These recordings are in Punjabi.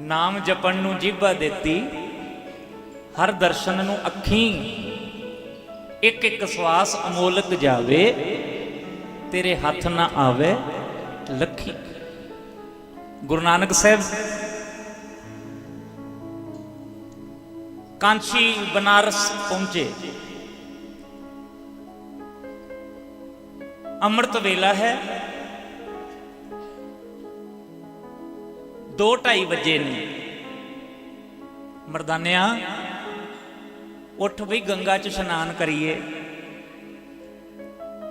ਨਾਮ ਜਪਣ ਨੂੰ ਜੀਭਾ ਦਿੱਤੀ, ਹਰ ਦਰਸ਼ਨ ਨੂੰ ਅੱਖੀਂ, ਇੱਕ ਇੱਕ ਸਵਾਸ ਅਮੋਲਕ ਜਾਵੇ, ਤੇਰੇ ਹੱਥ ਨਾ ਆਵੇ ਲੱਖੀ। ਗੁਰੂ ਨਾਨਕ ਸਾਹਿਬ, ਕਾਂਚੀ ਬਨਾਰਸ ਪਹੁੰਚੇ। ਅੰਮ੍ਰਿਤ ਵੇਲਾ ਹੈ 2:30 ਵਜੇ ਨੇ। ਮਰਦਾਨਿਆ, ਉੱਠ ਵੀ ਗੰਗਾ 'ਚ ਇਸ਼ਨਾਨ ਕਰੀਏ।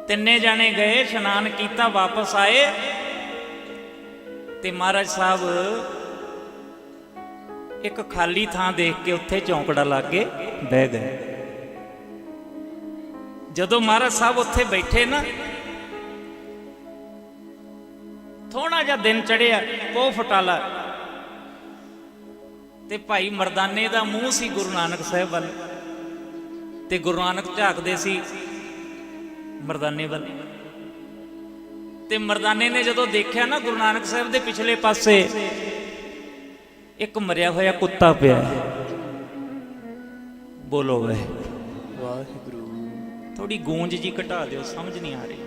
ਤਿੰਨੇ ਜਾਣੇ ਗਏ, ਇਸ਼ਨਾਨ ਕੀਤਾ, ਵਾਪਸ ਆਏ। ਤੇ ਮਹਾਰਾਜ ਸਾਹਿਬ ਇੱਕ ਖਾਲੀ ਥਾਂ ਦੇਖ ਕੇ ਉੱਥੇ ਚੌਂਕੜਾ ਲਾ ਕੇ ਬਹਿ ਗਏ। ਜਦੋਂ ਮਹਾਰਾਜ ਸਾਹਿਬ ਉੱਥੇ ਬੈਠੇ ਨਾ ਥੋੜਾ ਜਿਹਾ ਦਿਨ ਚੜਿਆ ਪੋ ਫਟਾਲਾ। ਤੇ ਭਾਈ ਮਰਦਾਨੇ ਦਾ ਮੂੰਹ ਸੀ ਗੁਰੂ ਨਾਨਕ ਸਾਹਿਬ ਵੱਲ। ਤੇ ਗੁਰੂ ਨਾਨਕ ਝਾਕਦੇ ਸੀ ਮਰਦਾਨੇ ਵੱਲ। ਤੇ ਮਰਦਾਨੇ ਨੇ ਜਦੋਂ ਦੇਖਿਆ ਨਾ ਗੁਰੂ ਨਾਨਕ ਸਾਹਿਬ ਦੇ ਪਿਛਲੇ ਪਾਸੇ ਇੱਕ ਮਰਿਆ ਹੋਇਆ ਕੁੱਤਾ ਪਿਆ। ਬੋਲੋ ਵੇ। ਵਾਹਿਗੁਰੂ। ਥੋੜੀ ਗੂੰਜ ਜੀ ਘਟਾ ਦਿਓ ਸਮਝ ਨਹੀਂ ਆ ਰਹੀ।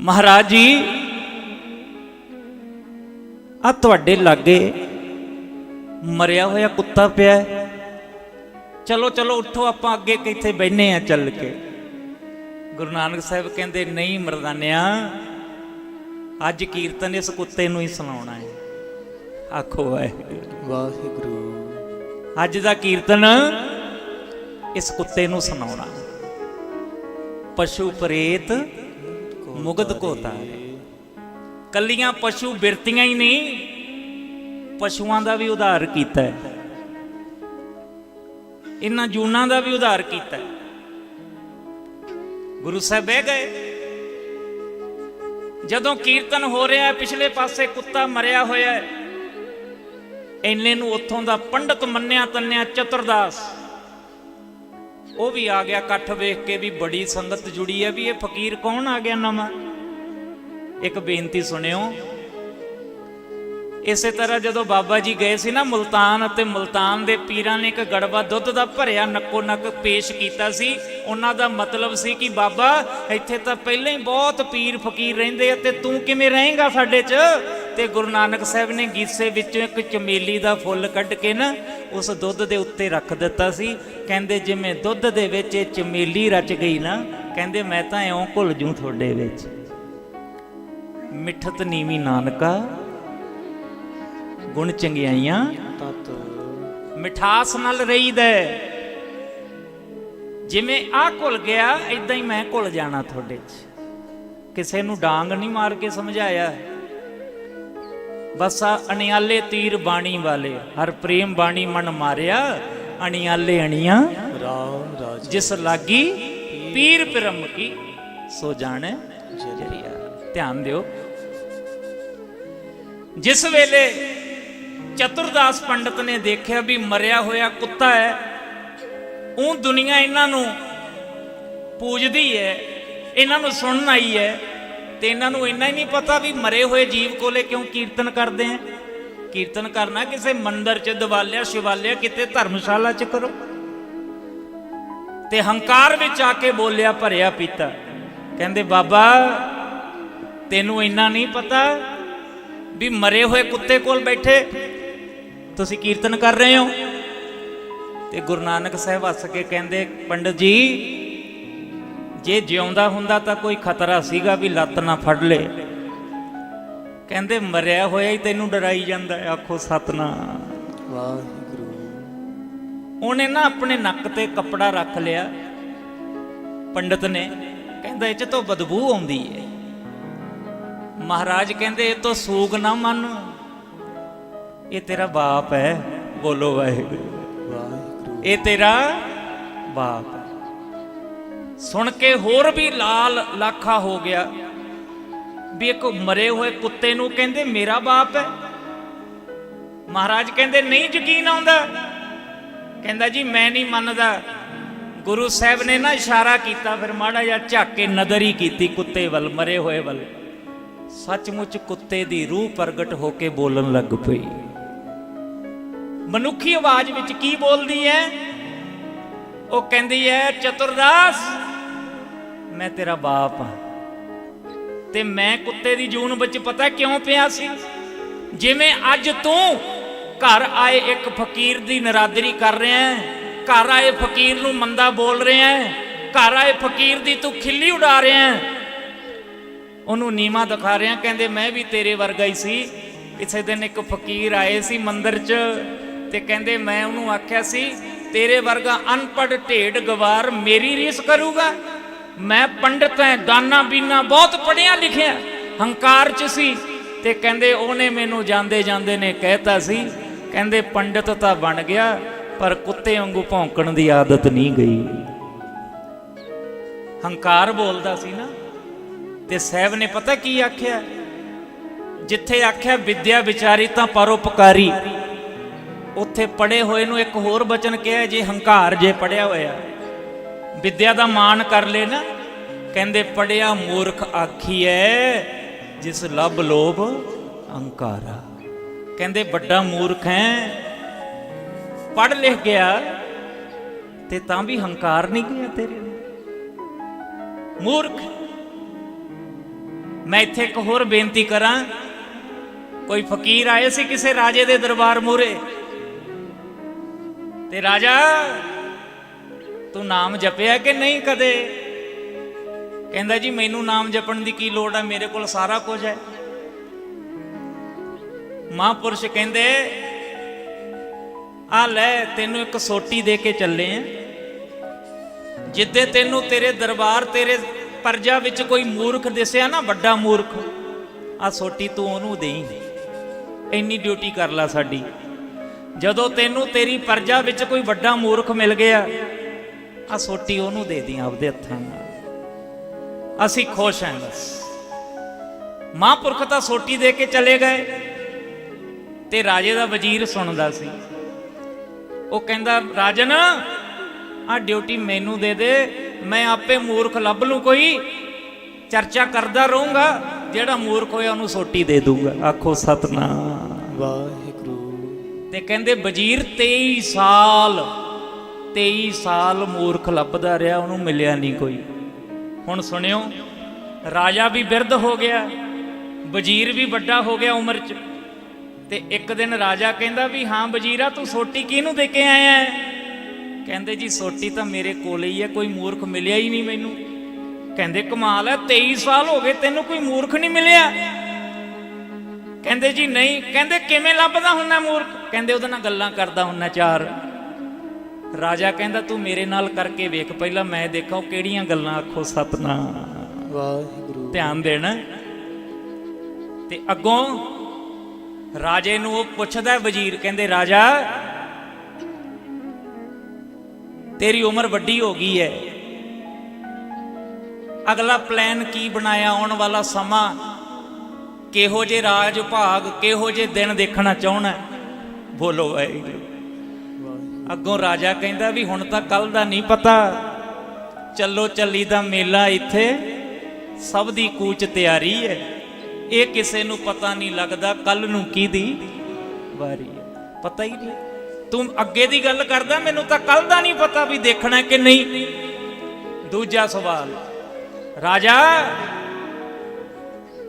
ਮਹਾਰਾਜ ਜੀ ਆ ਤੁਹਾਡੇ ਲਾਗੇ ਮਰਿਆ ਹੋਇਆ ਕੁੱਤਾ ਪਿਆ ਹੈ। ਚਲੋ ਚਲੋ ਉੱਠੋ ਆਪਾਂ ਅੱਗੇ ਕਿੱਥੇ ਬੈਠਨੇ ਆ ਚੱਲ ਕੇ। ਗੁਰੂ ਨਾਨਕ ਸਾਹਿਬ ਕਹਿੰਦੇ ਨਹੀਂ ਮਰਦਾਨਿਆ ਅੱਜ ਕੀਰਤਨ ਇਸ ਕੁੱਤੇ ਨੂੰ ਹੀ ਸੁਣਾਉਣਾ ਹੈ। ਆਖੋ ਵਾਹਿਗੁਰੂ। ਵਾਹਿਗੁਰੂ। ਅੱਜ ਦਾ ਕੀਰਤਨ ਇਸ ਕੁੱਤੇ ਨੂੰ ਸੁਣਾਉਣਾ। ਪਸ਼ੂ ਪ੍ਰੇਤ ਮੁਗਧ ਕੋ ਤਾਰੇ ਕੱਲੀਆਂ ਪਸ਼ੂ ਬਿਰਤੀਆਂ ਹੀ ਨਹੀਂ, ਪਸ਼ੂਆਂ ਦਾ ਵੀ ਉਧਾਰ ਕੀਤਾ ਹੈ। ਇਹਨਾਂ ਜੂਨਾਂ ਦਾ ਵੀ ਉਧਾਰ ਕੀਤਾ ਹੈ। ਗੁਰੂ ਸਾਹਿਬ ਬਹਿ ਗਏ। ਜਦੋਂ ਕੀਰਤਨ ਹੋ ਰਿਹਾ ਹੈ, ਪਿਛਲੇ ਪਾਸੇ ਕੁੱਤਾ ਮਰਿਆ ਹੋਇਆ ਹੈ। ਇੰਨੇ ਨੂੰ ਉੱਥੋਂ ਦਾ ਪੰਡਤ ਮੰਨਿਆ ਤੰਨਿਆ ਚਤੁਰਦਾਸ ਉਹ ਵੀ ਆ ਗਿਆ ਇਕੱਠ ਵੇਖ ਕੇ ਵੀ ਬੜੀ ਸੰਗਤ ਜੁੜੀ ਹੈ ਵੀ ਇਹ ਫਕੀਰ ਕੌਣ ਆ ਗਿਆ ਨਵਾਂ? ਇੱਕ ਬੇਨਤੀ ਸੁਣਿਓ। ਇਸੇ ਤਰ੍ਹਾਂ ਜਦੋਂ ਬਾਬਾ ਜੀ ਗਏ ਸੀ ਨਾ ਮੁਲਤਾਨ ਅਤੇ ਮੁਲਤਾਨ ਦੇ ਪੀਰਾਂ ਨੇ ਇੱਕ ਗੜਵਾ ਦੁੱਧ ਦਾ ਭਰਿਆ ਨੱਕੋ ਨੱਕ ਪੇਸ਼ ਕੀਤਾ ਸੀ। ਉਹਨਾਂ ਦਾ ਮਤਲਬ ਸੀ ਕਿ ਬਾਬਾ, ਇੱਥੇ ਤਾਂ ਪਹਿਲਾਂ ਹੀ ਬਹੁਤ ਪੀਰ ਫਕੀਰ ਰਹਿੰਦੇ ਆ ਤੇ ਤੂੰ ਕਿਵੇਂ ਰਹੇਂਗਾ ਸਾਡੇ 'ਚ? ਤੇ ਗੁਰੂ ਨਾਨਕ ਸਾਹਿਬ ਨੇ ਗੀਸੇ ਵਿੱਚੋਂ ਇੱਕ ਚਮੇਲੀ ਦਾ ਫੁੱਲ ਕੱਢ ਕੇ ਨਾ ਉਸ ਦੁੱਧ ਦੇ ਉੱਤੇ ਰੱਖ ਦਿੱਤਾ ਸੀ। ਕਹਿੰਦੇ ਜਿਵੇਂ ਦੁੱਧ ਦੇ ਵਿੱਚ ਇਹ ਚਮੇਲੀ ਰਚ ਗਈ ਨਾ, ਕਹਿੰਦੇ ਮੈਂ ਤਾਂ ਇਉਂ ਘੁਲ ਜੂ ਤੁਹਾਡੇ ਵਿੱਚ। ਮਿੱਠਤ ਨੀਵੀ ਨਾਨਕਾ, ਗੁਣ ਚੰਗਿਆਈਆਂ। ਤਤ ਮਿਠਾਸ ਨਾਲ ਰਹੀਦਾ ਹੈ। ਜਿਵੇਂ ਆ ਘੁਲ ਗਿਆ ਇਦਾਂ ਹੀ ਮੈਂ ਘੁਲ ਜਾਣਾ ਤੁਹਾਡੇ 'ਚ। ਕਿਸੇ ਨੂੰ ਡਾਂਗ ਨਹੀਂ ਮਾਰ ਕੇ ਸਮਝਾਇਆ। ਬਸ ਅਣਿਆਲੇ ਤੀਰ ਬਾਣੀ ਵਾਲੇ। ਹਰ ਪ੍ਰੇਮ ਬਾਣੀ ਮਨ ਮਾਰਿਆ ਅਣਿਆਲੇ ਅਣੀਆਂ ਰਾਮ ਰਾਜ। ਜਿਸ ਲਾਗੀ ਪੀਰ ਪਿਰਮ ਕੀ ਸੋ ਜਾਣੈ ਜਰੀਆ ਧਿਆਨ ਦਿਓ। ਜਿਸ ਵੇਲੇ ਚਤੁਰਦਾਸ ਪੰਡਤ ਨੇ ਦੇਖਿਆ ਵੀ ਮਰਿਆ ਹੋਇਆ ਕੁੱਤਾ ਹੈ ਉਹ ਦੁਨੀਆ ਇਹਨਾਂ ਨੂੰ ਪੂਜਦੀ ਹੈ ਇਹਨਾਂ ਨੂੰ ਸੁਣਨ ਆਈ ਹੈ ਤੇ ਇਹਨਾਂ ਨੂੰ ਇੰਨਾ ਹੀ ਨਹੀਂ ਪਤਾ ਵੀ ਮਰੇ ਹੋਏ ਜੀਵ ਕੋਲੇ ਕਿਉਂ ਕੀਰਤਨ ਕਰਦੇ ਆ? ਕੀਰਤਨ ਕਰਨਾ ਕਿਸੇ ਮੰਦਰ 'ਚ, ਦਿਵਾਲਿਆ, ਸ਼ਿਵਾਲਿਆ, ਕਿਤੇ ਧਰਮਸ਼ਾਲਾ 'ਚ ਕਰੋ। ਤੇ ਹੰਕਾਰ ਵਿੱਚ ਆ ਕੇ ਬੋਲਿਆ, ਭਰਿਆ ਪੀਤਾ। ਕਹਿੰਦੇ, ਬਾਬਾ, ਤੈਨੂੰ ਇੰਨਾ ਨਹੀਂ ਪਤਾ ਵੀ ਮਰੇ ਹੋਏ ਕੁੱਤੇ ਕੋਲ ਬੈਠੇ ਤੁਸੀਂ ਕੀਰਤਨ ਕਰ ਰਹੇ ਹੋ? ਤੇ ਗੁਰੂ ਨਾਨਕ ਸਾਹਿਬ ਹੱਸ ਕੇ ਕਹਿੰਦੇ, ਪੰਡਤ ਜੀ ਜੇ ਜਿਉਂਦਾ ਹੁੰਦਾ ਤਾਂ ਕੋਈ ਖਤਰਾ ਸੀਗਾ ਵੀ ਲੱਤ ਨਾ ਫੜ ਲੇ। ਕਹਿੰਦੇ ਮਰਿਆ ਹੋਇਆ ਹੀ ਤੈਨੂੰ ਡਰਾਈ ਜਾਂਦਾ। ਆਖੋ ਸਤਨਾਮ। ਵਾਹਿਗੁਰੂ। ਉਹਨੇ ਨਾ ਆਪਣੇ ਨੱਕ ਤੇ ਕੱਪੜਾ ਰੱਖ ਲਿਆ ਪੰਡਤ ਨੇ। ਕਹਿੰਦਾ ਇਹ ਚ ਤੋਂ ਬਦਬੂ ਆਉਂਦੀ ਹੈ। ਮਹਾਰਾਜ ਕਹਿੰਦੇ ਇਹ ਤੋਂ ਸੂਗ ਨਾ ਮੰਨ। ਇਹ ਤੇਰਾ ਬਾਪ ਹੈ ਬੋਲੋ ਵਾਹਿਗੁਰੂ। ਵਾਹਿਗੁਰੂ। ਇਹ ਤੇਰਾ ਬਾਪ ਸੁਣ ਕੇ ਹੋਰ ਵੀ ਲਾਲ ਲਾਖਾ ਹੋ ਗਿਆ। ਵੀ ਇੱਕ ਮਰੇ ਹੋਏ ਕੁੱਤੇ ਨੂੰ ਕਹਿੰਦੇ, ਮੇਰਾ ਬਾਪ ਹੈ। ਮਹਾਰਾਜ ਕਹਿੰਦੇ, ਨਹੀਂ ਯਕੀਨ ਆਉਂਦਾ। ਕਹਿੰਦਾ, ਜੀ, ਮੈਂ ਨਹੀਂ ਮੰਨਦਾ। ਗੁਰੂ ਸਾਹਿਬ ਨੇ ਨਾ ਇਸ਼ਾਰਾ ਕੀਤਾ, ਫਿਰ ਮਾੜਾ ਜਿਹਾ ਝੱਕ ਕੇ ਨਜ਼ਰ ਹੀ ਕੀਤੀ ਕੁੱਤੇ ਵੱਲ, ਮਰੇ ਹੋਏ ਵੱਲ। ਸੱਚਮੁੱਚ ਕੁੱਤੇ ਦੀ ਰੂਹ ਪ੍ਰਗਟ ਹੋ ਕੇ ਬੋਲਣ ਲੱਗ ਪਈ। ਮਨੁੱਖੀ ਆਵਾਜ਼ ਵਿੱਚ ਕੀ ਬੋਲਦੀ ਹੈ? ਉਹ ਕਹਿੰਦੀ ਹੈ, ਚਤੁਰਦਾਸ ਮੈਂ ਤੇਰਾ ਬਾਪ ਹਾਂ। ਤੇ ਮੈਂ ਕੁੱਤੇ ਦੀ ਜੂਨ ਵਿੱਚ ਪਤਾ ਕਿਉਂ ਪਿਆ ਸੀ? ਜਿਵੇਂ ਅੱਜ ਤੂੰ ਘਰ ਆਏ ਇੱਕ ਫਕੀਰ ਦੀ ਨਰਾਦਰੀ ਕਰ ਰਿਹਾ ਹੈ, ਘਰ ਆਏ ਫਕੀਰ ਨੂੰ ਮੰਦਾ ਬੋਲ ਰਿਹਾ ਹੈ, ਘਰ ਆਏ ਫਕੀਰ ਦੀ ਤੂੰ ਖਿੱਲੀ ਉਡਾ ਰਿਹਾ ਹੈ। ਉਹਨੂੰ ਨੀਮਾ ਦਿਖਾ ਰਿਹਾ, ਕਹਿੰਦੇ ਮੈਂ ਵੀ ਤੇਰੇ ਵਰਗਾ ਹੀ ਸੀ। ਕਿਸੇ ਦਿਨ ਇੱਕ ਫਕੀਰ ਆਏ ਸੀ ਮੰਦਿਰ 'ਚ ਤੇ ਕਹਿੰਦੇ ਮੈਂ ਉਹਨੂੰ ਆਖਿਆ ਸੀ, ਤੇਰੇ ਵਰਗਾ ਅਨਪੜ੍ਹ ਢੇਡ ਗਵਾਰ ਮੇਰੀ ਰੀਸ ਕਰੂਗਾ? ਮੈਂ ਪੰਡਤ ਹਾਂ ਦਾਨਾ ਬੀਨਾ ਬਹੁਤ ਪੜਿਆ ਲਿਖਿਆ। ਹੰਕਾਰ 'ਚ ਸੀ ਤੇ ਕਹਿੰਦੇ ਉਹਨੇ ਮੈਨੂੰ ਜਾਂਦੇ ਜਾਂਦੇ ਨੇ ਕਹਿਤਾ ਸੀ, ਕਹਿੰਦੇ ਪੰਡਤ ਤਾਂ ਬਣ ਗਿਆ, ਪਰ ਕੁੱਤੇ ਵਾਂਗੂ ਭੌਂਕਣ ਦੀ ਆਦਤ ਨਹੀਂ ਗਈ। ਹੰਕਾਰ ਬੋਲਦਾ ਸੀ ਨਾ, ਤੇ ਸਾਹਿਬ ਨੇ ਪਤਾ ਕੀ ਆਖਿਆ? ਜਿੱਥੇ ਆਖਿਆ, ਵਿਦਿਆ ਵਿਚਾਰੀ ਤਾਂ ਪਰਉਪਕਾਰੀ। ਉੱਥੇ ਪੜੇ ਹੋਏ ਨੂੰ ਇੱਕ ਹੋਰ ਬਚਨ ਕਿਹਾ, ਜੇ ਹੰਕਾਰ ਜੇ ਪੜਿਆ ਹੋਇਆ। ਵਿੱਦਿਆ ਦਾ ਮਾਣ ਕਰ ਲੈ ਨਾ। ਕਹਿੰਦੇ, ਪੜਿਆ ਮੂਰਖ ਆਖੀਐ, ਜਿਸ ਲੱਭ ਲੋਭ ਹੰਕਾਰਾ ਕਹਿੰਦੇ, ਵੱਡਾ ਮੂਰਖ ਹੈ ਪੜ ਲਿਖ ਗਿਆ, ਤੇ ਤਾਂ ਵੀ ਹੰਕਾਰ ਨਹੀਂ ਗਿਆ ਤੇਰੇ ਮੂਰਖ, ਮੈਂ ਇੱਥੇ ਇੱਕ ਹੋਰ ਬੇਨਤੀ ਕਰਾਂ। ਕੋਈ ਫਕੀਰ ਆਏ ਸੀ ਕਿਸੇ ਰਾਜੇ ਦੇ ਦਰਬਾਰ ਮੂਰੇ ਤੇ ਰਾਜਾ ਤੂੰ ਨਾਮ ਜਪਿਆ ਕਿ ਨਹੀਂ ਕਦੇ? ਕਹਿੰਦਾ ਜੀ, ਮੈਨੂੰ ਨਾਮ ਜਪਣ ਦੀ ਕੀ ਲੋੜ ਹੈ ਮੇਰੇ ਕੋਲ ਸਾਰਾ ਕੁਝ ਹੈ। ਮਹਾਂਪੁਰਸ਼ ਕਹਿੰਦੇ, ਆ ਲੈ, ਤੈਨੂੰ ਇੱਕ ਸੋਟੀ ਦੇ ਕੇ ਚੱਲੇ ਆ। ਜਿੱਦੇ ਤੈਨੂੰ ਤੇਰੇ ਦਰਬਾਰ, ਤੇਰੇ ਪਰਜਾ ਵਿੱਚ ਕੋਈ ਮੂਰਖ ਦਿਸਿਆ ਨਾ, ਵੱਡਾ ਮੂਰਖ, ਆ ਸੋਟੀ ਤੂੰ ਉਹਨੂੰ ਦੇਈ। ਇੰਨੀ ਡਿਊਟੀ ਕਰ ਲੈ ਸਾਡੀ। ਜਦੋਂ ਤੈਨੂੰ ਤੇਰੀ ਪਰਜਾ ਵਿੱਚ ਕੋਈ ਵੱਡਾ ਮੂਰਖ ਮਿਲ ਗਿਆ ਆ ਸੋਟੀ ਉਹਨੂੰ ਦੇ ਦੀ ਆਪਦੇ ਹੱਥਾਂ ਨਾਲ। ਅਸੀਂ ਖੁਸ਼ ਹਾਂ ਬਸ। ਮਹਾਂਪੁਰਖ ਤਾਂ ਸੋਟੀ ਦੇ ਕੇ ਚਲੇ ਗਏ ਤੇ ਰਾਜੇ ਦਾ ਵਜ਼ੀਰ ਸੁਣਦਾ ਸੀ। ਉਹ ਕਹਿੰਦਾ ਰਾਜਨ ਆ ਡਿਊਟੀ ਮੈਨੂੰ ਦੇ ਦੇ ਮੈਂ ਆਪੇ ਮੂਰਖ ਲੱਭ ਲੂੰ ਕੋਈ। ਚਰਚਾ ਕਰਦਾ ਰਹੂੰਗਾ ਜਿਹੜਾ ਮੂਰਖ ਹੋਇਆ ਉਹਨੂੰ ਸੋਟੀ ਦੇ ਦੂੰਗਾ। ਆਖੋ ਸਤਨਾਮ। ਵਾਹਿਗੁਰੂ। ਤੇ ਕਹਿੰਦੇ ਵਜ਼ੀਰ 23 ਸਾਲ 23 ਸਾਲ ਮੂਰਖ ਲੱਭਦਾ ਰਿਹਾ, ਉਹਨੂੰ ਮਿਲਿਆ ਨਹੀਂ ਕੋਈ। ਹੁਣ ਸੁਣਿਓ, ਰਾਜਾ ਵੀ ਬਿਰਧ ਹੋ ਗਿਆ, ਵਜ਼ੀਰ ਵੀ ਵੱਡਾ ਹੋ ਗਿਆ ਉਮਰ 'ਚ। ਤੇ ਇੱਕ ਦਿਨ ਰਾਜਾ ਕਹਿੰਦਾ ਵੀ, ਹਾਂ ਵਜ਼ੀਰਾ, ਤੂੰ ਸੋਟੀ ਕਿਹਨੂੰ ਦੇ ਕੇ ਆਇਆ ਕਹਿੰਦੇ, ਜੀ, ਸੋਟੀ ਤਾਂ ਮੇਰੇ ਕੋਲ ਹੀ ਹੈ, ਕੋਈ ਮੂਰਖ ਮਿਲਿਆ ਹੀ ਨਹੀਂ ਮੈਨੂੰ। ਕਹਿੰਦੇ, ਕਮਾਲ ਹੈ 23 ਸਾਲ ਹੋ ਗਏ, ਤੈਨੂੰ ਕੋਈ ਮੂਰਖ ਨਹੀਂ ਮਿਲਿਆ? ਕਹਿੰਦੇ, ਜੀ, ਨਹੀਂ। ਕਹਿੰਦੇ, ਕਿਵੇਂ ਲੱਭਦਾ ਹੁੰਨਾ ਮੂਰਖ? ਕਹਿੰਦੇ, ਉਹਦੇ ਨਾਲ ਗੱਲਾਂ ਕਰਦਾ ਹੁੰਨਾ ਚਾਰ। ਰਾਜਾ ਕਹਿੰਦਾ ਤੂੰ ਮੇਰੇ ਨਾਲ ਕਰਕੇ ਵੇਖ ਪਹਿਲਾਂ ਮੈਂ ਦੇਖਾਂ ਕਿਹੜੀਆਂ ਗੱਲਾਂ ਆਖੋ ਸਤਨਾਮ ਵਾਹਿਗੁਰੂ। ਧਿਆਨ ਦੇਣਾ। ਤੇ ਅੱਗੋਂ ਰਾਜੇ ਨੂੰ ਉਹ ਪੁੱਛਦਾ ਹੈ ਵਜ਼ੀਰ ਕਹਿੰਦੇ ਰਾਜਾ ਤੇਰੀ ਉਮਰ ਵੱਡੀ ਹੋ ਗਈ ਹੈ ਅਗਲਾ ਪਲਾਨ ਕੀ ਬਣਾਇਆ? ਆਉਣ ਵਾਲਾ ਸਮਾਂ ਕਿਹੋ ਜੇ ਰਾਜ ਭਾਗ ਕਿਹੋ ਜੇ ਦਿਨ ਦੇਖਣਾ ਚਾਹਣਾ? ਬੋਲੋ ਵਾਹਿਗੁਰੂ। ਅੱਗੋਂ ਰਾਜਾ ਕਹਿੰਦਾ ਵੀ ਹੁਣ ਤਾਂ ਕੱਲ ਦਾ ਨਹੀਂ ਪਤਾ। ਚੱਲੋ ਚੱਲੀ ਦਾ ਮੇਲਾ ਇੱਥੇ। ਸਭ ਦੀ ਕੂਚ ਤਿਆਰੀ ਹੈ। ਇਹ ਕਿਸੇ ਨੂੰ ਪਤਾ ਨਹੀਂ ਲੱਗਦਾ ਕੱਲ ਨੂੰ ਕੀ ਦੀ ਵਾਰੀ ਹੈ। ਪਤਾ ਹੀ ਨਹੀਂ। ਤੂੰ ਅੱਗੇ ਦੀ ਗੱਲ ਕਰਦਾ, ਮੈਨੂੰ ਤਾਂ ਕੱਲ ਦਾ ਨਹੀਂ ਪਤਾ ਵੀ ਦੇਖਣਾ ਕਿ ਨਹੀਂ। ਦੂਜਾ ਸਵਾਲ, ਰਾਜਾ,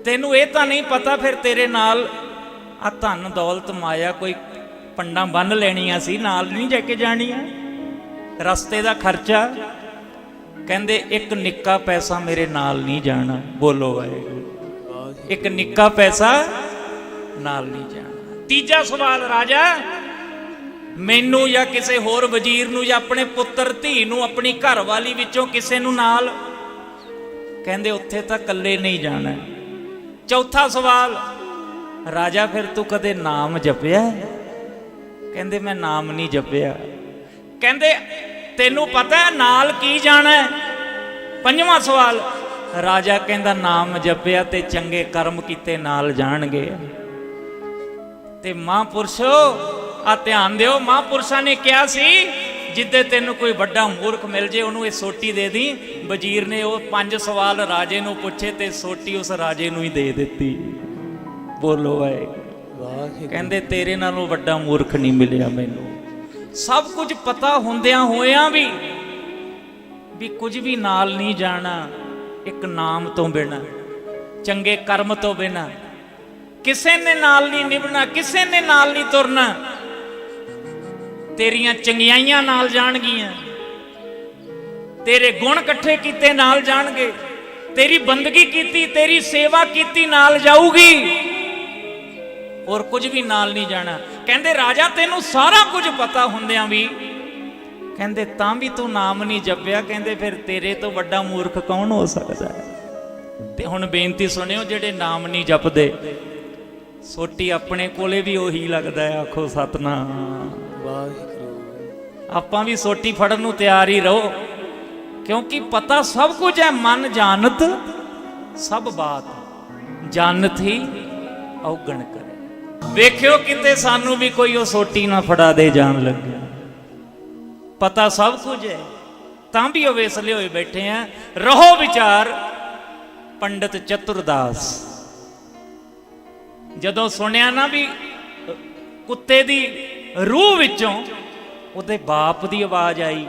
ਤੈਨੂੰ ਇਹ ਤਾਂ ਨਹੀਂ ਪਤਾ ਫਿਰ ਤੇਰੇ ਨਾਲ ਆ ਧਨ ਦੌਲਤ ਮਾਇਆ ਕੋਈ ਪੰਡਾਂ ਬੰਨ ਲੈਣੀਆਂ ਸੀ, ਨਾਲ ਨਹੀਂ ਜਾ ਕੇ ਜਾਣੀਆਂ। ਰਸਤੇ ਦਾ ਖਰਚਾ। ਕਹਿੰਦੇ, ਇੱਕ ਨਿੱਕਾ ਪੈਸਾ ਮੇਰੇ ਨਾਲ ਨਹੀਂ ਜਾਣਾ। ਬੋਲੋ ਵਾਹਿਗੁਰੂ। ਇੱਕ ਨਿੱਕਾ ਪੈਸਾ ਨਾਲ ਨਹੀਂ ਜਾਣਾ। ਤੀਜਾ ਸਵਾਲ, ਰਾਜਾ, ਮੈਨੂੰ ਜਾਂ ਕਿਸੇ ਹੋਰ ਵਜ਼ੀਰ ਨੂੰ ਜਾਂ ਆਪਣੇ ਪੁੱਤਰ, ਧੀ ਨੂੰ, ਆਪਣੀ ਘਰਵਾਲੀ ਵਿੱਚੋਂ ਕਿਸੇ ਨੂੰ ਨਾਲ? ਕਹਿੰਦੇ, ਉੱਥੇ ਤਾਂ ਇਕੱਲੇ ਨਹੀਂ ਜਾਣਾ। ਚੌਥਾ ਸਵਾਲ, ਰਾਜਾ, ਫਿਰ ਤੂੰ ਕਦੇ ਨਾਮ ਜਪਿਆ? ਕਹਿੰਦੇ ਮੈਂ ਨਾਮ ਨਹੀਂ ਜਪਿਆ। ਕਹਿੰਦੇ ਤੈਨੂੰ ਪਤਾ ਹੈ ਨਾਲ ਕੀ ਜਾਣਾ ਹੈ? ਪੰਜਵਾਂ ਸਵਾਲ, ਰਾਜਾ ਕਹਿੰਦਾ ਨਾਮ ਜਪਿਆ ਤੇ ਚੰਗੇ ਕਰਮ ਕੀਤੇ ਨਾਲ ਜਾਣਗੇ। ਤੇ ਮਹਾਂਪੁਰਸ਼ੋ, ਆ ਧਿਆਨ ਦਿਓ, ਮਹਾਂਪੁਰਸ਼ਾਂ ਨੇ ਕਿਹਾ ਸੀ, ਜਿੱਦੇ ਤੈਨੂੰ ਕੋਈ ਵੱਡਾ ਮੂਰਖ ਮਿਲ ਜੇ, ਉਹਨੂੰ ਇਹ ਸੋਟੀ ਦੇ ਦੀ। ਵਜ਼ੀਰ ਨੇ ਉਹ ਪੰਜ ਸਵਾਲ ਰਾਜੇ ਨੂੰ ਪੁੱਛੇ ਤੇ ਸੋਟੀ ਉਸ ਰਾਜੇ ਨੂੰ ਹੀ ਦੇ ਦਿੱਤੀ। ਬੋਲੋ ਵਾਏ ਵਾਹਿਗੁਰੂ। ਕਹਿੰਦੇ ਤੇਰੇ ਨਾਲੋਂ ਵੱਡਾ ਮੂਰਖ ਨਹੀਂ ਮਿਲਿਆ ਮੈਨੂੰ। ਸਭ ਕੁਝ ਪਤਾ ਹੁੰਦਿਆਂ ਹੋਇਆਂ ਵੀ ਵੀ ਕੁਝ ਵੀ ਨਾਲ ਨਹੀਂ ਜਾਣਾ, ਇੱਕ ਨਾਮ ਤੋਂ ਬਿਨਾ, ਚੰਗੇ ਕਰਮ ਤੋਂ ਬਿਨਾ। ਕਿਸੇ ਨੇ ਨਾਲ ਨਹੀਂ ਨਿਭਣਾ, ਕਿਸੇ ਨੇ ਨਾਲ ਨਹੀਂ ਤੁਰਨਾ। ਤੇਰੀਆਂ ਚੰਗਿਆਈਆਂ ਨਾਲ ਜਾਣਗੀਆਂ। ਤੇਰੇ ਗੁਣ ਇਕੱਠੇ ਕੀਤੇ ਨਾਲ ਜਾਣਗੇ। ਤੇਰੀ ਬੰਦਗੀ ਕੀਤੀ, ਤੇਰੀ ਸੇਵਾ ਕੀਤੀ ਨਾਲ ਜਾਊਗੀ। ਹੋਰ ਕੁਝ ਵੀ ਨਾਲ ਨਹੀਂ ਜਾਣਾ। ਕਹਿੰਦੇ ਰਾਜਾ ਤੈਨੂੰ ਸਾਰਾ ਕੁਝ ਪਤਾ ਹੁੰਦਿਆਂ ਵੀ ਕਹਿੰਦੇ ਤਾਂ ਵੀ ਤੂੰ ਨਾਮ ਨਹੀਂ ਜਪਿਆ। ਕਹਿੰਦੇ ਫਿਰ ਤੇਰੇ ਤੋਂ ਵੱਡਾ ਮੂਰਖ ਕੌਣ ਹੋ ਸਕਦਾ ਹੈ? ਤੇ ਹੁਣ ਬੇਨਤੀ ਸੁਣਿਓ ਜਿਹੜੇ ਨਾਮ ਨਹੀਂ ਜਪਦੇ ਸੋਟੀ ਆਪਣੇ ਕੋਲੇ ਵੀ ਉਹੀ ਲੱਗਦਾ ਹੈ। ਆਖੋ ਸਤਨਾਮ। ਵਾਹਿਗੁਰੂ। ਆਪਾਂ ਵੀ ਸੋਟੀ ਫੜਨ ਨੂੰ ਤਿਆਰ ਹੀ ਰਹੋ ਕਿਉਂਕਿ ਪਤਾ ਸਭ ਕੁਝ ਹੈ। ਮਨ ਜਾਣਤ ਸਭ ਬਾਤ ਜਾਣਤ ਹੀ ਔਗਣ ਕਰੇ। ਵੇਖਿਓ ਕਿਤੇ ਸਾਨੂੰ ਵੀ ਕੋਈ ਉਹ ਸੋਟੀ ਨਾ ਫੜਾ ਦੇ ਜਾਣ ਲੱਗਿਆ ਪਤਾ ਸਭ ਕੁਝ ਹੈ ਤਾਂ ਵੀ ਉਹ ਵੇਸਲੇ ਹੋਏ ਬੈਠੇ ਆ। ਰਹੋ ਵਿਚਾਰ ਪੰਡਤ ਚਤੁਰਦਾਸ। ਜਦੋਂ ਸੁਣਿਆ ਨਾ ਵੀ ਕੁੱਤੇ ਦੀ ਰੂਹ ਵਿੱਚੋਂ ਉਹਦੇ ਬਾਪ ਦੀ ਆਵਾਜ਼ ਆਈ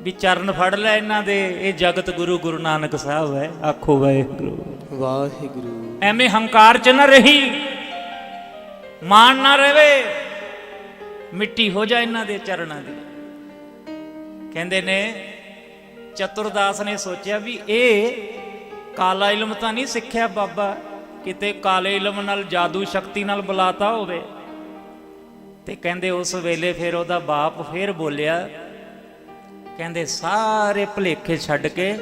ਵੀ ਚਰਨ ਫੜ ਲੈ ਇਹਨਾਂ ਦੇ ਇਹ ਜਗਤ ਗੁਰੂ ਗੁਰੂ ਨਾਨਕ ਸਾਹਿਬ ਹੈ ਆਖੋ ਵਾਹਿਗੁਰੂ। ਵਾਹਿਗੁਰੂ। ਐਵੇਂ ਹੰਕਾਰ ਚ ਨਾ ਰਹੀ। ਮਾਨ ਨਾ ਰਵੇ। ਮਿੱਟੀ ਹੋ ਜਾ ਇਹਨਾਂ ਦੇ ਚਰਨਾਂ ਦੀ। ਕਹਿੰਦੇ ਨੇ ਚਤੁਰਦਾਸ ਨੇ ਸੋਚਿਆ ਵੀ ਇਹ ਕਾਲਾ ਇਲਮ ਤਾਂ ਨਹੀਂ ਸਿੱਖਿਆ ਬਾਬਾ। ਕਿਤੇ ਕਾਲੇ ਇਲਮ ਨਾਲ ਜਾਦੂ ਸ਼ਕਤੀ ਨਾਲ ਬੁਲਾਤਾ ਹੋਵੇ। ਤੇ ਕਹਿੰਦੇ ਉਸ ਵੇਲੇ ਫਿਰ ਉਹਦਾ ਬਾਪ ਫਿਰ ਬੋਲਿਆ ਕਹਿੰਦੇ ਸਾਰੇ ਭੁਲੇਖੇ ਛੱਡ ਕੇ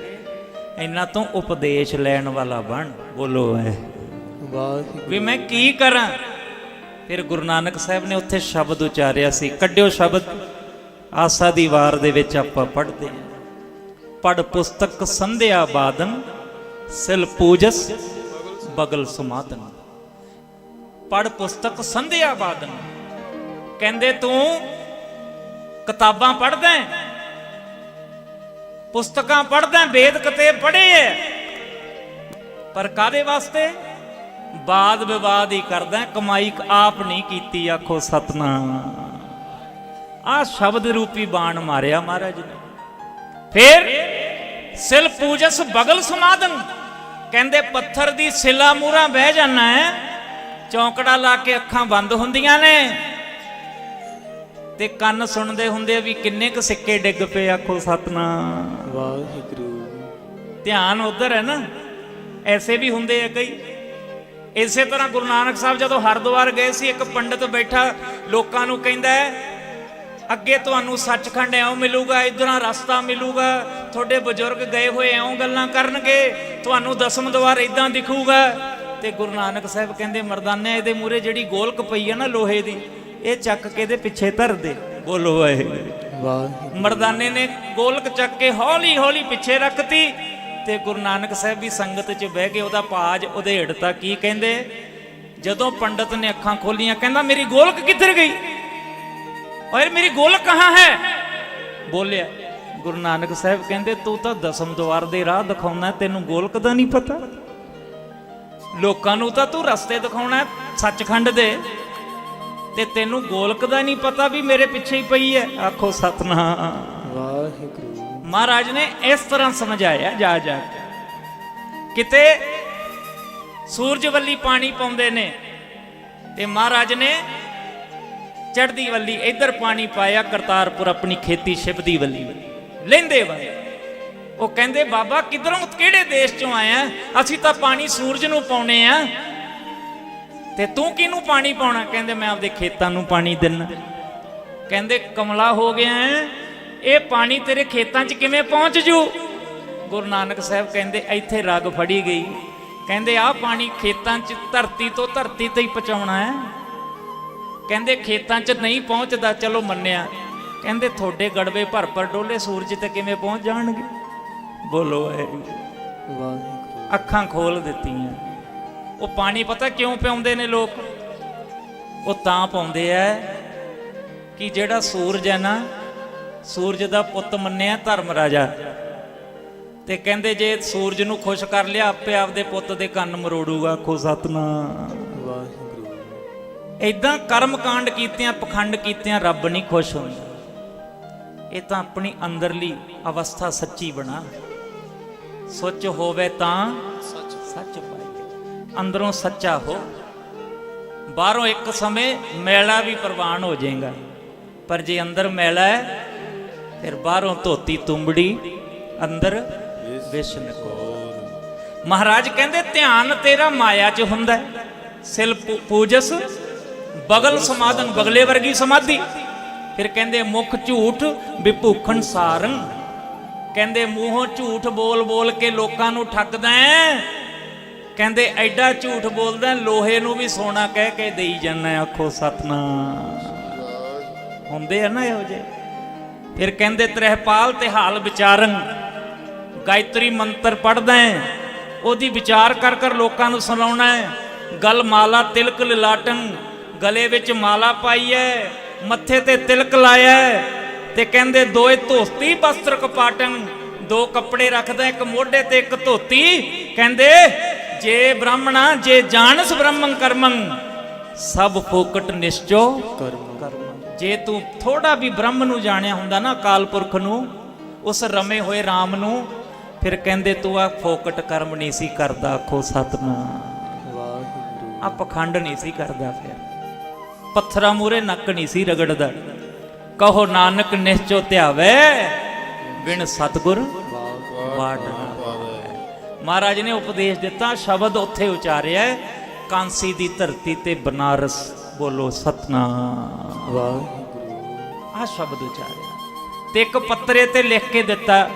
ਇਹਨਾਂ ਤੋਂ ਉਪਦੇਸ਼ ਲੈਣ ਵਾਲਾ ਬਣ। ਬੋਲੋ ਐ। ਵੀ ਮੈਂ ਕੀ ਕਰਾਂ? ਫਿਰ ਗੁਰੂ ਨਾਨਕ ਸਾਹਿਬ ਨੇ ਉੱਥੇ ਸ਼ਬਦ ਉਚਾਰਿਆ ਸੀ। ਕੱਢਿਓ ਸ਼ਬਦ ਆਸਾ ਦੀ ਵਾਰ ਦੇ ਵਿੱਚ ਆਪਾਂ ਪੜ੍ਹਦੇ ਹਾਂ। ਪੜ ਪੁਸਤਕ ਸੰਧਿਆ ਬਾਦਨ ਸਿਲ ਪੂਜਸ ਬਗਲ ਸਮਾਦਨ ਪੜ ਪੁਸਤਕ ਸੰਧਿਆ ਬਾਦਨ ਕਹਿੰਦੇ ਤੂੰ ਕਿਤਾਬਾਂ ਪੜ੍ਹਦਾ ਪੁਸਤਕਾਂ ਪੜ੍ਹਦਾ ਹੈ, ਵੇਦ ਕਤੇ ਪੜ੍ਹੇ ਐ ਪਰ ਕਾਦੇ ਵਾਸਤੇ? ਬਾਦ ਵਿਵਾਦ ਹੀ ਕਰਦਾ ਕਮਾਈ ਆਪ ਨਹੀਂ ਕੀਤੀ ਆਖੋ ਸਤਨਾਮ। ਆ ਸ਼ਬਦ ਰੂਪੀ ਬਾਣ ਮਾਰਿਆ ਮਹਾਰਾਜ ਨੇ। ਫਿਰ ਸਿਲ ਪੂਜਸ ਬਗਲ ਸਮਾਦਨ। ਕਹਿੰਦੇ ਪੱਥਰ ਦੀ ਸਿਲਾ ਮੂਰਾ ਬਹਿ ਜਾਣਾ ਹੈ ਚੌਂਕੜਾ ਲਾ ਕੇ ਅੱਖਾਂ ਬੰਦ ਹੁੰਦੀਆਂ ਨੇ। ਤੇ ਕੰਨ ਸੁਣਦੇ ਹੁੰਦੇ ਵੀ ਕਿੰਨੇ ਕੁ ਸਿੱਕੇ ਡਿੱਗ ਪਏ ਆਖੋ ਸਤਨਾਮ। ਵਾਹਿਗੁਰੂ। ਧਿਆਨ ਉਧਰ ਹੈ ਨਾ ਐਸੇ ਵੀ ਹੁੰਦੇ ਆ ਕਈ। ਇਸੇ ਤਰ੍ਹਾਂ ਗੁਰੂ ਨਾਨਕ ਸਾਹਿਬ ਜਦੋਂ ਹਰਿਦੁਆਰ ਗਏ ਸੀ ਇੱਕ ਪੰਡਤ ਬੈਠਾ ਲੋਕਾਂ ਨੂੰ ਕਹਿੰਦਾ ਹੈ ਅੱਗੇ ਤੁਹਾਨੂੰ ਸੱਚਖੰਡ ਐਉਂ ਮਿਲੂਗਾ ਇਧਰਾਂ ਰਸਤਾ ਮਿਲੂਗਾ ਤੁਹਾਡੇ ਬਜ਼ੁਰਗ ਗਏ ਹੋਏ ਐਉਂ ਗੱਲਾਂ ਕਰਨਗੇ ਤੁਹਾਨੂੰ ਦਸਮ ਦਵਾਰ ਇਦਾਂ ਦਿਖੂਗਾ। ਤੇ ਗੁਰੂ ਨਾਨਕ ਸਾਹਿਬ ਕਹਿੰਦੇ ਮਰਦਾਨੇ ਇਹਦੇ ਮੂਰੇ ਜਿਹੜੀ ਗੋਲਕ ਪਈ ਆ ਨਾ ਲੋਹੇ ਦੀ ਇਹ ਚੱਕ ਕੇ ਇਹਦੇ ਪਿੱਛੇ ਧਰ ਦੇ। ਬੋਲੋ ਵਾਹਿਗੁਰੂ। ਵਾਹਿਗੁਰੂ ਮਰਦਾਨੇ ਨੇ ਗੋਲਕ ਚੱਕ ਕੇ ਹੌਲੀ ਹੌਲੀ ਪਿੱਛੇ ਰੱਖਤੀ ਤੇ ਗੁਰੂ ਨਾਨਕ ਸਾਹਿਬ ਵੀ ਸੰਗਤ 'ਚ ਬਹਿ ਕੇ ਉਹਦਾ ਪਾਜ ਉਧੇੜਤਾ ਕੀ ਕਹਿੰਦੇ? ਜਦੋਂ ਪੰਡਤ ਨੇ ਅੱਖਾਂ ਖੋਲੀਆਂ, ਕਹਿੰਦਾ, ਮੇਰੀ ਗੋਲਕ ਕਿੱਧਰ ਗਈ? ਓਏ, ਮੇਰੀ ਗੋਲਕ ਕਹਾਂ ਹੈ? ਬੋਲਿਆ, ਗੁਰੂ ਨਾਨਕ ਸਾਹਿਬ ਕਹਿੰਦੇ, ਤੂੰ ਤਾਂ ਦਸਮ ਦਵਾਰ ਦੇ ਰਾਹ ਦਿਖਾਉਣਾ, ਤੈਨੂੰ ਗੋਲਕ ਦਾ ਨਹੀਂ ਪਤਾ? ਲੋਕਾਂ ਨੂੰ ਤਾਂ ਤੂੰ ਰਸਤੇ ਦਿਖਾਉਣਾ, ਸੱਚਖੰਡ ਦੇ। ਤੇ ਤੈਨੂੰ ਗੋਲਕ ਦਾ ਨਹੀਂ ਪਤਾ ਵੀ ਮੇਰੇ ਪਿੱਛੇ ਹੀ ਪਈ ਹੈ। ਆਖੋ, ਸਤਨਾਮ। ਵਾਹਿਗੁਰੂ। ਮਹਾਰਾਜ ਨੇ ਇਸ ਤਰ੍ਹਾਂ ਸਮਝਾਇਆ, ਜਾ ਜਾ ਕੇ। ਕਿਤੇ ਸੂਰਜ ਵੱਲੀ ਪਾਣੀ ਪਾਉਂਦੇ ਨੇ ਤੇ ਮਹਾਰਾਜ ਨੇ ਚੜ੍ਹਦੀ ਵੱਲੀ ਇੱਧਰ ਪਾਣੀ ਪਾਇਆ, ਕਰਤਾਰਪੁਰ ਆਪਣੀ ਖੇਤੀ ਛਿਪਦੀ ਵੱਲੀ। ਲੈਂਦੇ ਵੱਲ ਉਹ ਕਹਿੰਦੇ, ਬਾਬਾ, ਕਿਧਰੋਂ, ਕਿਹੜੇ ਦੇਸ਼ ਚੋਂ ਆਇਆ? ਅਸੀਂ ਤਾਂ ਪਾਣੀ ਸੂਰਜ ਨੂੰ ਪਾਉਨੇ ਆ। ਤੇ ਤੂੰ ਕਿਹਨੂੰ ਪਾਣੀ ਪਾਉਣਾ? ਕਹਿੰਦੇ, ਮੈਂ ਆਪਦੇ ਖੇਤਾਂ ਨੂੰ ਪਾਣੀ ਦਿੰਨਾ। ਕਹਿੰਦੇ, ਕਮਲਾ ਹੋ ਗਿਆ ਹੈ। ਇਹ ਪਾਣੀ ਤੇਰੇ ਖੇਤਾਂ 'ਚ ਕਿਵੇਂ ਪਹੁੰਚ ਜੂ? ਗੁਰੂ ਨਾਨਕ ਸਾਹਿਬ ਕਹਿੰਦੇ ਇੱਥੇ ਰਗ ਫੜੀ ਗਈ। ਕਹਿੰਦੇ ਆਹ ਪਾਣੀ ਖੇਤਾਂ 'ਚ ਧਰਤੀ ਤੋਂ ਧਰਤੀ ਤੇ ਹੀ ਪਹੁੰਚਾਉਣਾ ਹੈ। ਕਹਿੰਦੇ ਖੇਤਾਂ 'ਚ ਨਹੀਂ ਪਹੁੰਚਦਾ ਚਲੋ ਮੰਨਿਆ। ਕਹਿੰਦੇ ਤੁਹਾਡੇ ਗੜਵੇ ਭਰ ਭਰ ਡੋਲੇ ਸੂਰਜ ਤੇ ਕਿਵੇਂ ਪਹੁੰਚ ਜਾਣਗੇ? ਬੋਲੋ ਐ ਵਾਹਿਗੁਰੂ। ਅੱਖਾਂ ਖੋਲ ਦਿੱਤੀਆਂ। ਉਹ ਪਾਣੀ ਪਤਾ ਕਿਉਂ ਪਿਆਉਂਦੇ ਨੇ ਲੋਕ? ਉਹ ਤਾਂ ਪਾਉਂਦੇ ਐ ਕਿ ਜਿਹੜਾ ਸੂਰਜ ਹੈ ਨਾ ਸੂਰਜ ਦਾ ਪੁੱਤ ਮੰਨਿਆ ਧਰਮ ਰਾਜਾ। ਤੇ ਕਹਿੰਦੇ ਜੇ ਸੂਰਜ ਨੂੰ ਖੁਸ਼ ਕਰ ਲਿਆ, ਆਪੇ ਆਪਦੇ ਪੁੱਤ ਦੇ ਕੰਨ ਮਰੋੜੂਗਾ। ਆਖੋ, ਸਤਨਾਮ। ਵਾਹਿਗੁਰੂ ਇਦਾਂ ਕਰਮ ਕਾਂਡ ਕੀਤਿਆਂ, ਪਖੰਡ ਕੀਤਿਆਂ ਰੱਬ ਨਹੀਂ ਖੁਸ਼ ਹੁੰਦਾ। ਇਹ ਤਾਂ ਆਪਣੀ ਅੰਦਰਲੀ ਅਵਸਥਾ ਸੱਚੀ ਬਣਾ। ਸੱਚ ਹੋਵੇ ਤਾਂ ਸੱਚ ਪਾਏ। ਅੰਦਰੋਂ ਸੱਚਾ ਹੋ। ਬਾਹਰੋਂ ਇੱਕ ਸਮੇਂ ਮੈਲਾ ਵੀ ਪ੍ਰਵਾਨ ਹੋ ਜਾਏਗਾ। ਪਰ ਜੇ ਅੰਦਰ ਮੈਲਾ ਹੈ ਫਿਰ ਬਾਹਰੋਂ ਧੋਤੀ ਤੁੰਬੜੀ ਅੰਦਰ ਵਿਸ਼ਨ ਕੋ। ਮਹਾਰਾਜ ਕਹਿੰਦੇ, ਧਿਆਨ ਤੇਰਾ ਮਾਇਆ 'ਚ ਹੁੰਦਾ ਹੈ। ਸਿਲ ਪੂਜਸ ਬਗਲ ਸਮਾਧਨ, ਬਗਲੇ ਵਰਗੀ ਸਮਾਧੀ। ਫਿਰ ਕਹਿੰਦੇ, ਮੁਖ ਝੂਠ ਵਿਭੂਖਣ ਸਾਰੰ ਕਹਿੰਦੇ, ਮੂੰਹੋਂ ਝੂਠ ਬੋਲ ਬੋਲ ਕੇ ਲੋਕਾਂ ਨੂੰ ਠੱਗਦਾ ਕਹਿੰਦੇ, ਐਡਾ ਝੂਠ ਬੋਲਦਾ, ਲੋਹੇ ਨੂੰ ਵੀ ਸੋਨਾ ਕਹਿ ਕੇ ਦੇਈ ਜਾਂਦਾ ਆਖੋ ਸਤਨਾ ਹੁੰਦੇ ਆ ਨਾ ਇਹੋ ਜਿਹੇ। ਫਿਰ ਕਹਿੰਦੇ ਤ੍ਰਹਿਪਾਲ ਤੇ ਹਾਲ ਵਿਚਾਰਨ। ਗਾਇਤਰੀ ਮੰਤਰ ਪੜਦਾ ਹੈ। ਉਹਦੀ ਵਿਚਾਰ ਕਰ ਕਰ ਲੋਕਾਂ ਨੂੰ ਸੁਣਾਉਣਾ ਹੈ। ਗਲ ਮਾਲਾ ਤਿਲਕ ਲਲਾਟੰ ਗਲੇ ਵਿੱਚ ਮਾਲਾ ਪਾਈ ਹੈ ਮੱਥੇ ਤੇ ਤਿਲਕ ਲਾਇਆ ਤੇ ਕਹਿੰਦੇ ਦੋਏ ਧੋਤੀ ਬਸਤਰ ਕਪਾਟੰ ਦੋ ਕੱਪੜੇ ਰੱਖਦਾ, ਇੱਕ ਮੋਢੇ ਤੇ ਇੱਕ ਧੋਤੀ। ਕਹਿੰਦੇ, ਜੇ ਬ੍ਰਾਹਮਣਾ, ਜੇ ਜਾਣਸ ਬ੍ਰਹਮੰ ਕਰਮੰ, ਸਭ ਫੋਕਟ ਨਿਸ਼ਚੋ ਕਰਮ। ਜੇ ਤੂੰ ਥੋੜਾ ਵੀ ਬ੍ਰਹਮ ਨੂੰ ਜਾਣਿਆ ਹੁੰਦਾ ਨਾ ਅਕਾਲ ਪੁਰਖ ਨੂੰ ਉਸ ਰਮੇ ਹੋਏ RAM ਨੂੰ ਫਿਰ ਕਹਿੰਦੇ ਤੂੰ ਆ ਫੋਕਟ ਕਰਮ ਨਹੀਂ ਸੀ ਕਰਦਾ ਆਖੋ ਸਤਨਾਮ। ਵਾਹਿਗੁਰੂ। ਆ ਪਖੰਡ ਨਹੀਂ ਸੀ ਕਰਦਾ ਫਿਰ। ਪੱਥਰਾਂ ਮੂਰੇ ਨੱਕ ਨਹੀਂ ਸੀ ਰਗੜਦਾ। ਕਹੋ ਨਾਨਕ ਨਿਸ਼ਚੋ ਧਿਆਵੇ ਬਿਨ ਸਤਗੁਰ ਪਾਵੈ। ਮਹਾਰਾਜ ਨੇ ਉਪਦੇਸ਼ ਦਿੱਤਾ ਸ਼ਬਦ ਉੱਥੇ ਉਚਾਰਿਆ ਕਾਂਸੀ ਦੀ ਧਰਤੀ ਤੇ ਬਨਾਰਸ। ਬੋਲੋ ਸਤਨਾਮ। ਵਾਹਿਗੁਰੂ ਆ ਸ਼ਬਦ ਉਚਾਰਿਆ। ਤੇ ਇੱਕ ਪੱਤਰੇ ਤੇ ਲਿਖ ਕੇ ਦਿੱਤਾ।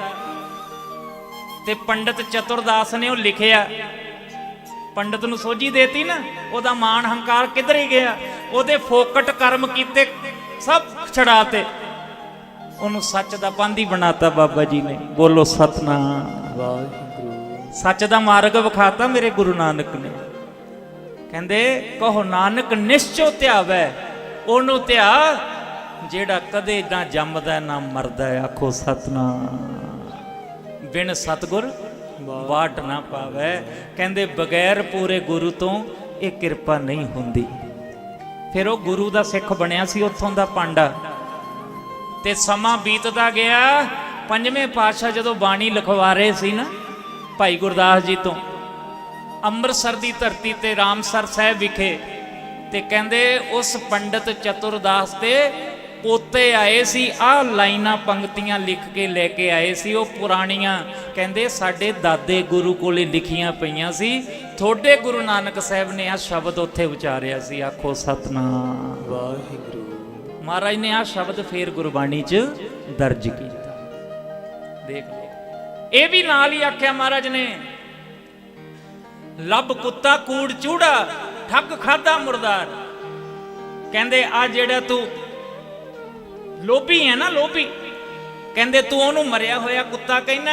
ਤੇ ਪੰਡਤ ਚਤੁਰਦਾਸ ਨੇ ਉਹ ਲਿਖਿਆ। ਪੰਡਤ ਨੂੰ ਸੋਝੀ ਦੇਤੀ ਨਾ, ਉਹਦਾ ਮਾਣ ਹੰਕਾਰ ਕਿੱਧਰ ਹੀ ਗਿਆ? ਉਹਦੇ ਫੋਕਟ ਕਰਮ ਕੀਤੇ, ਸਭ ਛੜਾਤੇ ਉਹਨੂੰ ਸੱਚ ਦਾ ਪਾਂਦੀ ਬਣਾਤਾ ਬਾਬਾ ਜੀ ਨੇ। ਬੋਲੋ ਸਤਨਾਮ। ਵਾਹਿਗੁਰੂ ਸੱਚ ਦਾ ਮਾਰਗ ਵਿਖਾਤਾ ਮੇਰੇ ਗੁਰੂ ਨਾਨਕ ਨੇ। ਕਹਿੰਦੇ, ਕਹੋ, ਨਾਨਕ ਨਿਸ਼ਚੋ ਧਿਆਵੈ, ਉਹਨੂੰ ਧਿਆ ਜਿਹੜਾ ਕਦੇ ਨਾ ਜੰਮਦਾ, ਨਾ ਮਰਦਾ, ਆਖੋ ਸਤਨਾਮ। ਬਿਨ ਸਤਗੁਰ ਬਾਟ ਨਾ ਪਾਵੇ। ਕਹਿੰਦੇ, ਬਗੈਰ ਪੂਰੇ ਗੁਰੂ ਤੋਂ ਇਹ ਕਿਰਪਾ ਨਹੀਂ ਹੁੰਦੀ। ਫਿਰ ਉਹ ਗੁਰੂ ਦਾ ਸਿੱਖ ਬਣਿਆ ਸੀ, ਉੱਥੋਂ ਦਾ ਪਾਂਡਾ। ਤੇ ਸਮਾਂ ਬੀਤਦਾ ਗਿਆ। ਪੰਜਵੇਂ ਪਾਤਸ਼ਾਹ ਜਦੋਂ ਬਾਣੀ ਲਿਖਵਾ ਰਹੇ ਸੀ ਨਾ, ਭਾਈ ਗੁਰਦਾਸ ਜੀ ਤੋਂ ਅੰਮ੍ਰਿਤਸਰ ਦੀ ਧਰਤੀ ਤੇ ਰਾਮਸਰ ਸਾਹਿਬ ਵਿਖੇ ਤੇ ਕਹਿੰਦੇ ਉਸ ਪੰਡਤ ਚਤੁਰਦਾਸ ਤੇ ਪੋਤੇ ਆਏ ਸੀ ਆਹ ਲਾਈਨਾਂ ਪੰਕਤੀਆਂ ਲਿਖ ਕੇ ਲੈ ਕੇ ਆਏ ਸੀ ਉਹ ਪੁਰਾਣੀਆਂ ਕਹਿੰਦੇ ਸਾਡੇ ਦਾਦੇ ਗੁਰੂ ਕੋਲੇ ਲਿਖੀਆਂ ਪਈਆਂ ਸੀ ਥੋੜੇ ਗੁਰੂ ਨਾਨਕ ਸਾਹਿਬ ਨੇ ਆ ਸ਼ਬਦ ਉੱਥੇ ਉਚਾਰਿਆ ਸੀ ਆਖੋ ਸਤਨਾਮ। ਵਾਹਿਗੁਰੂ। ਮਹਾਰਾਜ ਨੇ ਆ ਸ਼ਬਦ ਫੇਰ ਗੁਰਬਾਣੀ 'ਚ ਦਰਜ ਕੀਤਾ। ਦੇਖ ਲਓ। ਇਹ ਵੀ ਨਾਲ ਹੀ ਆਖਿਆ ਮਹਾਰਾਜ ਨੇ ਲੱਭ ਕੁੱਤਾ ਕੂੜ ਚੂੜਾ, ਠੱਗ ਖਾਦਾ ਮੁਰਦਾਰ। ਕਹਿੰਦੇ, ਆ ਜਿਹੜਾ ਤੂੰ ਲੋਭੀ ਹੈ ਨਾ, ਲੋਭੀ। ਕਹਿੰਦੇ, ਤੂੰ ਉਹਨੂੰ ਮਰਿਆ ਹੋਇਆ ਕੁੱਤਾ ਕਹਿਣਾ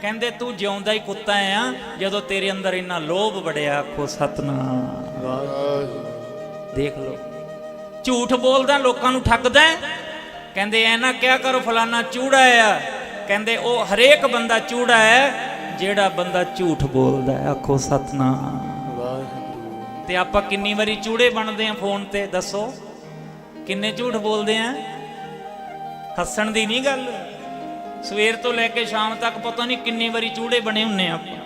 ਕਹਿੰਦੇ, ਤੂੰ ਜਿਉਂਦਾ ਹੀ ਕੁੱਤਾ ਆ ਜਦੋਂ ਤੇਰੇ ਅੰਦਰ ਇੰਨਾ ਲੋਭ ਵੜਿਆ, ਆਖੋ, ਸਤਨਾਮ। ਵਾਹਿਗੁਰੂ ਦੇਖ ਲੋ ਝੂਠ ਬੋਲਦਾ, ਲੋਕਾਂ ਨੂੰ ਠੱਗਦਾ ਕਹਿੰਦੇ, ਐ ਨਾ ਕਿਆ ਕਰੋ, ਫਲਾਨਾ ਚੂੜਾ ਆ। ਕਹਿੰਦੇ, ਉਹ ਹਰੇਕ ਬੰਦਾ ਚੂੜਾ ਹੈ ਜਿਹੜਾ ਬੰਦਾ ਝੂਠ ਬੋਲਦਾ ਹੈ ਆਖੋ ਸਤਨਾਮ। ਵਾਹਿਗੁਰੂ। ਤੇ ਆਪਾਂ ਕਿੰਨੀ ਵਾਰੀ ਚੂੜੇ ਬਣਦੇ ਆ ਫੋਨ ਤੇ ਦੱਸੋ? ਕਿੰਨੇ ਝੂਠ ਬੋਲਦੇ ਆ? ਹੱਸਣ ਦੀ ਨਹੀਂ ਗੱਲ। ਸਵੇਰ ਤੋਂ ਲੈ ਕੇ ਸ਼ਾਮ ਤੱਕ ਪਤਾ ਨਹੀਂ ਕਿੰਨੀ ਵਾਰੀ ਚੂੜੇ ਬਣੇ ਹੁੰਨੇ ਆ ਆਪਾਂ।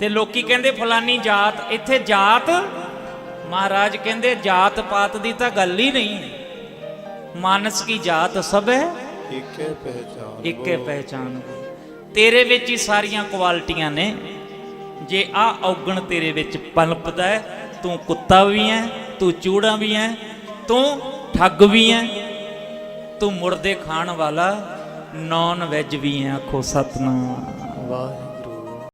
ਤੇ ਲੋਕੀ ਕਹਿੰਦੇ ਫਲਾਨੀ ਜਾਤ ਇੱਥੇ ਜਾਤ ਮਹਾਰਾਜ ਕਹਿੰਦੇ ਜਾਤ ਪਾਤ ਦੀ ਤਾਂ ਗੱਲ ਹੀ ਨਹੀਂ। ਮਾਨਸ ਕੀ ਜਾਤ ਸਭ ਹੈ? ਏਕੇ ਪਹਿਚਾਨ ਇੱਕੇ ਪਹਿਚਾਨ ਤੇਰੇ ਵਿੱਚ ਹੀ ਸਾਰੀਆਂ ਕੁਆਲਿਟੀਆਂ ਨੇ। ਜੇ ਆ ਔਗਣ ਤੇਰੇ ਵਿੱਚ ਪਲਪਦਾ ਤੂੰ ਕੁੱਤਾ ਵੀ ਹੈ ਤੂੰ ਚੂੜਾ ਵੀ ਹੈ ਤੂੰ ਠੱਗ ਵੀ ਹੈ ਤੂੰ ਮੁਰਦੇ ਖਾਣ ਵਾਲਾ ਨੌਨ ਵੈਜ ਵੀ ਹੈ ਆਖੋ ਸਤਨਾਮ। ਵਾਹ